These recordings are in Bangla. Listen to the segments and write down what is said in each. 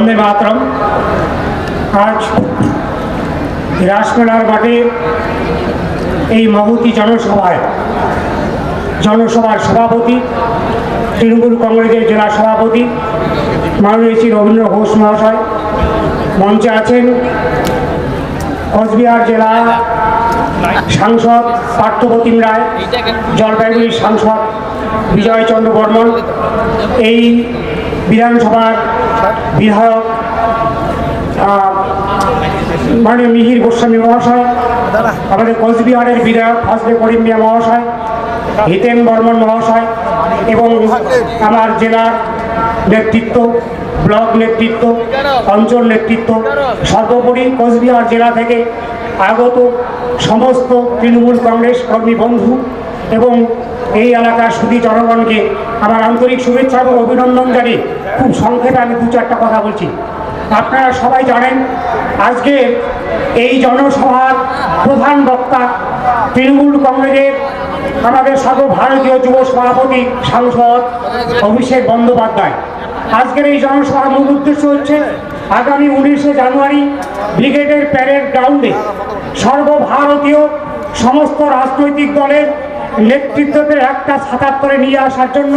বন্দে মাতরম। আজ রাসমেলার মাঠে এই মহতি জনসভায় জনসভার সভাপতি, তৃণমূল কংগ্রেসের জেলা সভাপতি, মাননীয় শ্রী রবীন্দ্র ঘোষ মহাশয় মঞ্চে আছেন কোচবিহার জেলা সাংসদ পার্থপ্রতিম রায় জলপাইগুড়ির সাংসদ বিজয়চন্দ্র বর্মন। এই বিধানসভার বিধায়ক মাননীয় মিহির গোস্বামী মহাশয় আমাদের কোচবিহারের বিধায়ক ফজলে করিম মিয়া মহাশয় হিতেন বর্মন মহাশয় এবং আমার জেলার নেতৃত্ব ব্লক নেতৃত্ব অঞ্চল নেতৃত্ব সর্বোপরি কোচবিহার জেলা থেকে আগত সমস্ত তৃণমূল কংগ্রেস কর্মী বন্ধু এবং এই এলাকার সুদী জনগণকে আমার আন্তরিক শুভেচ্ছা এবং অভিনন্দন জানিয়ে খুব সংক্ষেপে আমি দু চারটা কথা বলছি। আপনারা সবাই জানেন, আজকে এই জনসভার প্রধান বক্তা তৃণমূল কংগ্রেসের আমাদের সর্বভারতীয় যুব সভাপতি সাংসদ অভিষেক বন্দ্যোপাধ্যায়। আজকের এই জনসভার মূল উদ্দেশ্য হচ্ছে, আগামী উনিশে জানুয়ারি ব্রিগেডের প্যারেড গ্রাউন্ডে সর্বভারতীয় সমস্ত রাজনৈতিক দলের নেতৃত্বকে একটা ছাতার করে নিয়ে আসার জন্য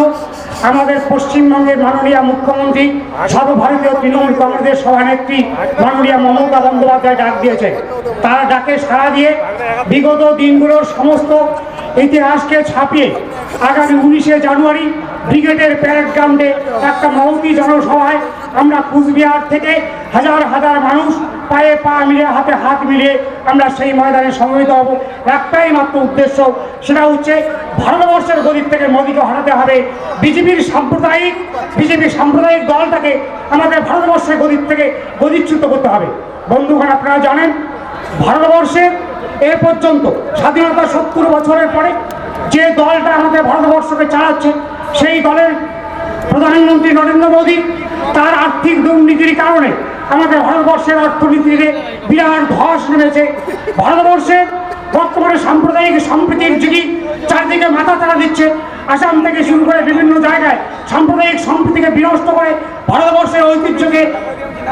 আমাদের পশ্চিমবঙ্গের মাননীয় মুখ্যমন্ত্রী, সর্বভারতীয় তৃণমূল কংগ্রেসের সভানেত্রী মাননীয় মমতা বন্দ্যোপাধ্যায় ডাক দিয়েছে। তার ডাকে সাড়া দিয়ে বিগত দিনগুলোর সমস্ত ইতিহাসকে ছাপিয়ে আগামী উনিশে জানুয়ারি ব্রিগেডের প্যারেড গ্রাউন্ডে একটা মহতি জনসভায় আমরা কুচবিহার থেকে হাজার হাজার মানুষ পায়ে পা মিলে, হাতে হাত মিলিয়ে আমরা সেই ময়দানে সমবেত হব। একটাই মাত্র উদ্দেশ্য, সেটা হচ্ছে ভারতবর্ষের গদির থেকে মোদীকে হটাতে হবে। বিজেপির সাম্প্রদায়িক বিজেপির সাম্প্রদায়িক দলটাকে আমাদের ভারতবর্ষের গদির থেকে গদিচ্যুত করতে হবে। বন্ধুগণ, আপনারা জানেন ভারতবর্ষের এ পর্যন্ত স্বাধীনতা সত্তর বছরের পরে যে দলটা আমাদের ভারতবর্ষকে চালাচ্ছে সেই দলের প্রধানমন্ত্রী নরেন্দ্র মোদী তার আর্থিক দুর্নীতির কারণে আমাদের ভারতবর্ষের অর্থনীতিতে বিরাট ধস নেমেছে। ভারতবর্ষের বর্তমানে সাম্প্রদায়িক সম্প্রীতির যুগি চারদিকে মাথা তারা দিচ্ছে। আসাম থেকে শুরু করে বিভিন্ন জায়গায় সাম্প্রদায়িক সম্প্রীতিকে বিনষ্ট করে ভারতবর্ষের ঐতিহ্যকে,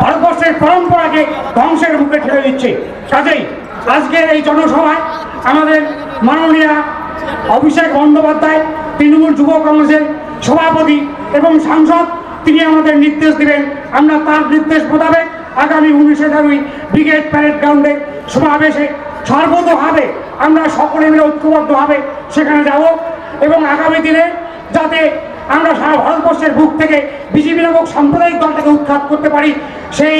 ভারতবর্ষের পরম্পরাকে ধ্বংসের মুখে ঠেলে দিচ্ছে। কাজেই আজকের এই জনসভায় আমাদের মাননীয় অভিষেক বন্দ্যোপাধ্যায় তৃণমূল যুব কংগ্রেসের সভাপতি এবং সাংসদ, তিনি আমাদের নির্দেশ দিবেন। আমরা তার নির্দেশ মোতাবেক আগামী উনিশে জানুয়ারি ব্রিগেড প্যারেড গ্রাউন্ডে সমাবেশে সর্বতভাবে আমরা সকলে মিলে ঐক্যবদ্ধভাবে সেখানে যাব এবং আগামী দিনে যাতে আমরা সারা ভারতবর্ষের বুক থেকে বিজেপি নামক সাম্প্রদায়িক দলটাকে উৎখাত করতে পারি, সেই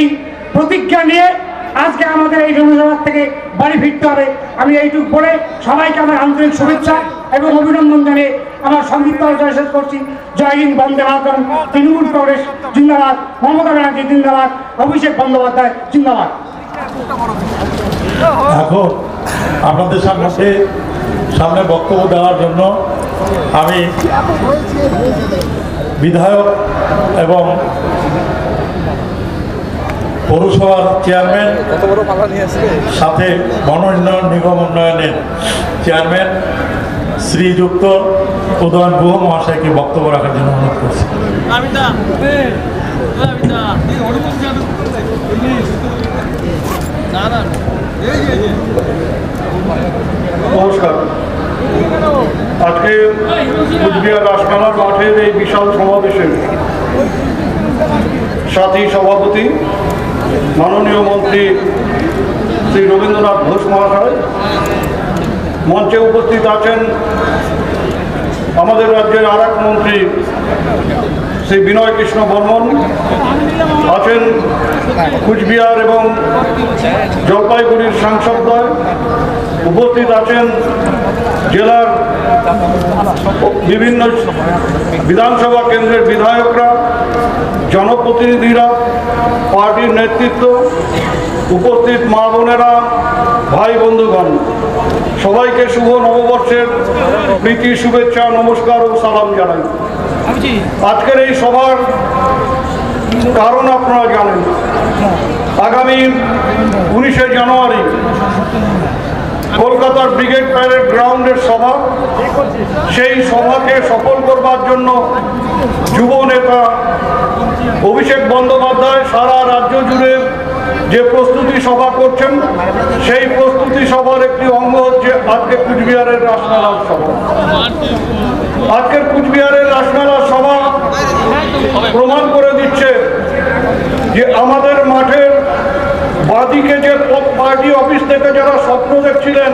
প্রতিজ্ঞা নিয়ে আজকে আমাদের এই জনসভার থেকে বাড়ি ফিরতে হবে। আমি এইটুকু বলে সবাইকে আমার আন্তরিক শুভেচ্ছা এবং অভিনন্দন জানিয়ে আমার সংযুক্ত আলোচনা শেষ করছি। জয় হিন্দ, বন্দে মাতরম, তৃণমূল কংগ্রেস, জিন্দাবাদ। মমতা ব্যানার্জি, জিন্দাবাদ। অভিষেক বন্দ্যোপাধ্যায়, জিন্দাবাদ। এখন আপনাদের সামনে সামনে বক্তব্য দেওয়ার জন্য আমি বিধায়ক এবং পৌরসভার চেয়ারম্যান, সাথে বন উন্নয়ন নিগম উন্নয়নের চেয়ারম্যান শ্রীযুক্ত উদয়ন গুহ মহাশয়কে বক্তব্য রাখার জন্য অনুরোধ করছি। নমস্কার। আজকে কুচবিহার রাসমেলার মাঠের এই বিশাল সমাবেশে সাথী সভাপতি মাননীয় মন্ত্রী শ্রী রবীন্দ্রনাথ ঘোষ মহাশয় মঞ্চে উপস্থিত আছেন আমাদের রাজ্যের আর এক মন্ত্রী শ্রী বিনয় কৃষ্ণ বর্মন, আছেন কুচবিহার এবং জলপাইগুড়ির সাংসদদ্বয় উপস্থিত আছেন জেলার বিভিন্ন বিধানসভা কেন্দ্রের বিধায়করা, জনপ্রতিনিধিরা, পার্টির নেতৃত্ব উপস্থিত মা বোনেরা, ভাই বন্ধুগণ, সবাইকে শুভ নববর্ষের প্রীতি, শুভেচ্ছা, নমস্কার ও সালাম জানাই। আজকের এই সভার কারণ আপনারা জানেন। আগামী উনিশে জানুয়ারি কলকাতার ব্রিগেড প্যারেড গ্রাউন্ডের সভা। সেই সভাকে সফল করবার জন্য যুব নেতা অভিষেক বন্দ্যোপাধ্যায় সারা রাজ্য জুড়ে যে প্রস্তুতি সভা করছেন, সেই প্রস্তুতি সভার একটি অঙ্গ হচ্ছে আজকে কুচবিহারের রাসমেলার সভা আজকের কুচবিহারের রাসমেলার সভা প্রমাণ করে দিচ্ছে যে আমাদের মাঠের বাদিকে যে পার্টি অফিস থেকে যারা স্বপ্ন দেখছিলেন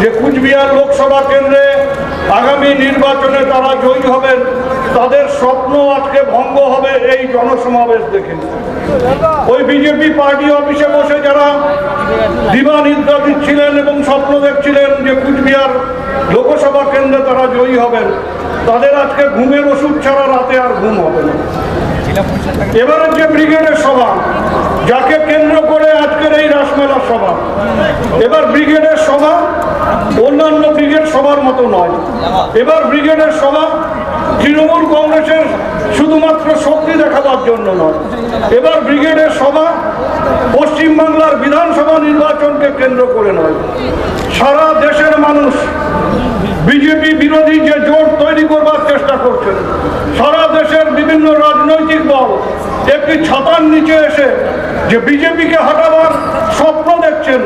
যে কুচবিহার লোকসভা কেন্দ্রে আগামী নির্বাচনে তারা জয়ী হবেন, তাদের স্বপ্ন আজকে ভঙ্গ হবে এই জনসমাবেশ দেখে। ওই বিজেপি পার্টি অফিসে বসে যারা দিবা নিদ্রা দিচ্ছিলেন এবং স্বপ্ন দেখছিলেন যে কুচবিহার লোকসভা কেন্দ্রে তারা জয়ী হবেন, তাদের আজকে ঘুমের ওষুধ ছাড়া রাতে আর ঘুম হবে না। এবারের যে ব্রিগেডের সভা, যাকে কেন্দ্র করে আজকের এই রাসমেলার সভা, এবার ব্রিগেডের সভা অন্যান্য ব্রিগেড সভার মতো নয়। এবার ব্রিগেডের সভা তৃণমূল কংগ্রেসের শুধুমাত্র শক্তি দেখাবার জন্য নয়। এবার ব্রিগেডের সভা পশ্চিমবাংলার বিধানসভা নির্বাচনকে কেন্দ্র করে নয়। সারা দেশের মানুষ বিজেপি বিরোধী যে জোট তৈরি করবার চেষ্টা করছেন সারা দেশের বিভিন্ন একটি ছাতার নিচে এসে যে বিজেপিকে হটাবার স্বপ্ন দেখছেন,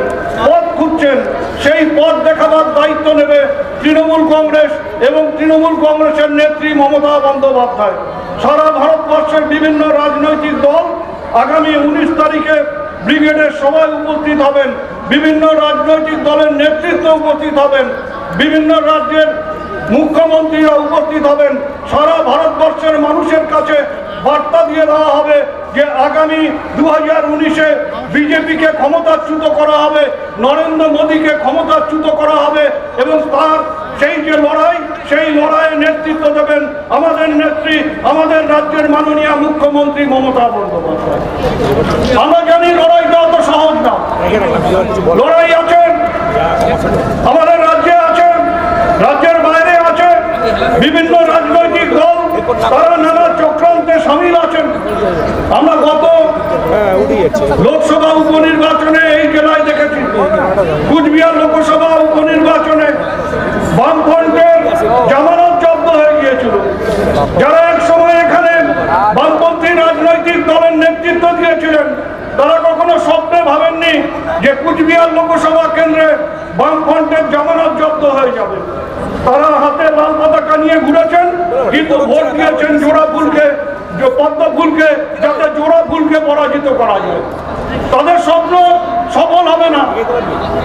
পথ খুঁজছেন, সেই পথ দেখাবার দায়িত্ব নেবে তৃণমূল কংগ্রেস এবং তৃণমূল কংগ্রেসের নেত্রী মমতা বন্দ্যোপাধ্যায়। সারা ভারতবর্ষের বিভিন্ন রাজনৈতিক দল আগামী উনিশ তারিখে ব্রিগেডের সবাই উপস্থিত হবেন। বিভিন্ন রাজনৈতিক দলের নেতৃত্ব উপস্থিত হবেন। বিভিন্ন রাজ্যের মুখ্যমন্ত্রীরা উপস্থিত হবেন। সারা ভারতবর্ষের মানুষের কাছে বার্তা দিয়ে দেওয়া হবে যে আগামী দু হাজার উনিশে বিজেপিকে ক্ষমতাচ্যুত করা হবে, নরেন্দ্র মোদীকে ক্ষমতাচ্যুত করা হবে এবং তার সেই যে লড়াই, সেই লড়াইয়ে নেতৃত্ব দেবেন আমাদের নেত্রী, আমাদের রাজ্যের মাননীয় মুখ্যমন্ত্রী মমতা বন্দ্যোপাধ্যায়। আমরা জানি লড়াইটা অত সহজ না। লড়াই আছেন আমাদের রাজ্যে আছেন রাজ্যের বাইরে আছে বিভিন্ন রাজনৈতিক দল তারা নানা চক্রান্তে সামিল আছেন। আমরা গত লোকসভা উপনির্বাচনে এই জেলায় দেখেছি। কুচবিহার লোকসভা উপনির্বাচনে বামফ্রন্টের জামানত জব্দ হয়ে গিয়েছিল। যারা এক সময় এখানে বামপন্থী রাজনৈতিক দলের নেতৃত্ব দিয়েছিলেন তারা কখনো স্বপ্নে ভাবেননি যে কুচবিহার লোকসভা কেন্দ্রে বামফ্রন্টের জামানত জব্দ হয়ে যাবে। তারা হাতে লাল পতাকা নিয়ে ঘুরেছেন, কিন্তু ভোট দিয়েছেন জোড়া ফুলকে পদ্ম ফুলকে যাতে জোড়া ফুলকে পরাজিত করা যায়। তাদের স্বপ্ন সফল হবে না।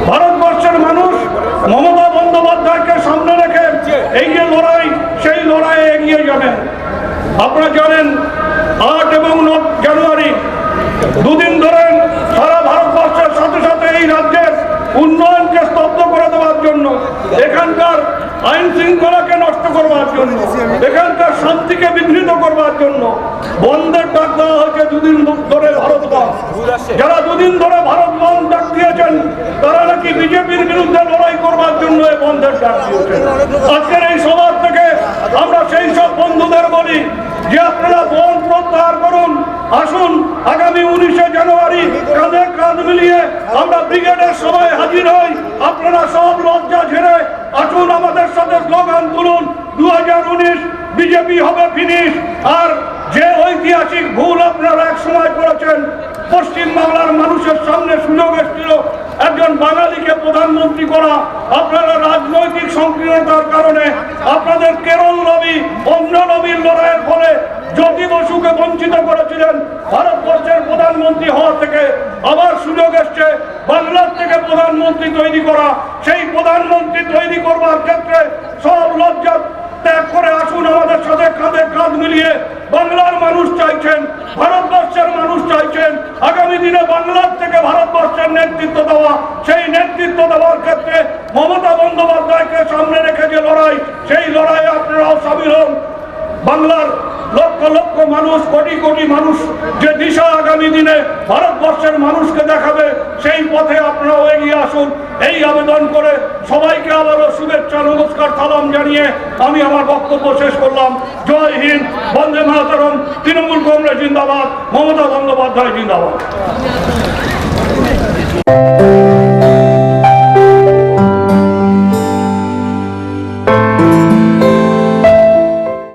ভারতবর্ষের মানুষ মমতা বন্দ্যোপাধ্যায়কে সামনে রেখে এই যে লড়াই, সেই লড়াইয়ে এগিয়ে যাবেন। আপনারা জানেন, আট এবং ন জানুয়ারি, দুদিন ধরে সারা ভারতবর্ষের সাথে সাথে এই রাজ্যের উন্নয়নকে স্তব্ধ করে দেওয়ার জন্য এখানকার আইন শৃঙ্খলাকে নষ্ট করবার জন্য, এখানকার শান্তিকে বিঘ্নিত করবার জন্য বন্ধের ডাক দেওয়া হয়েছে দুদিন ধরে ভারত যারা দুদিন ধরে ভারত বন্ধ ডাক দিয়েছেন, তারা নাকি বিজেপির বিরুদ্ধে লড়াই করবার জন্য এই বন্ধের ডাক দিয়েছেন। আজকের এই সভা থেকে আমরা সেই সব বন্ধুদের বলি, যে আপনারা বন্ধ প্রত্যাহার করুন আসুন, আগামী উনিশে জানুয়ারি কাঁধে কাঁধ মিলিয়ে আমরা ব্রিগেডের সবাই হাজির হই। আপনারা সব লজ্জা ঝেড়ে আসুন, আমাদের সাথে স্লোগান তুলুন দু হাজার উনিশ বিজেপি হবে ফিনিশ। আর যে ঐতিহাসিক ভুল আপনারা এক সময় করেছেন, পশ্চিম বাংলার মানুষের সামনে সুযোগ এসেছিল একজন বাঙালিকে প্রধানমন্ত্রী করা, আপনারা রাজনৈতিক সংকীর্ণতার কারণে আপনাদের কেরল লবি অন্য লবির লড়াইয়ের ফলে জ্যোতি বসুকে বঞ্চিত করেছিলেন, ভারতবর্ষের প্রধানমন্ত্রী হওয়া থেকে আবার সুযোগ এসছে বাংলার থেকে প্রধানমন্ত্রী তৈরি করা। সেই প্রধানমন্ত্রী তৈরি করবার ক্ষেত্রে সব লজ্জা ত্যাগ করে আসুন আমাদের সাথে কাঁধে কাঁধ মিলিয়ে। বাংলার মানুষ চাইছেন, ভারতবর্ষের মানুষ চাইছেন। আগামী দিনে বাংলার থেকে ভারতবর্ষের নেতৃত্ব দেওয়া। সেই নেতৃত্ব দেওয়ার ক্ষেত্রে মমতা বন্দ্যোপাধ্যায়কে সামনে রেখে যে লড়াই, সেই লড়াইয়ে আপনারাও সামিল হন। বাংলার লক্ষ লক্ষ মানুষ, কোটি কোটি মানুষ যে দিশা আগামী দিনে ভারতবর্ষের মানুষকে দেখাবে, সেই পথে আপনারাও এগিয়ে আসুন। এই আবেদন করে সবাইকে আবারও শুভেচ্ছা, নমস্কার, সালাম জানিয়ে আমি আমার বক্তব্য শেষ করলাম। জয় হিন্দ, বন্দে মাতরম, তৃণমূল কংগ্রেস জিন্দাবাদ, মমতা বন্দ্যোপাধ্যায় জিন্দাবাদ।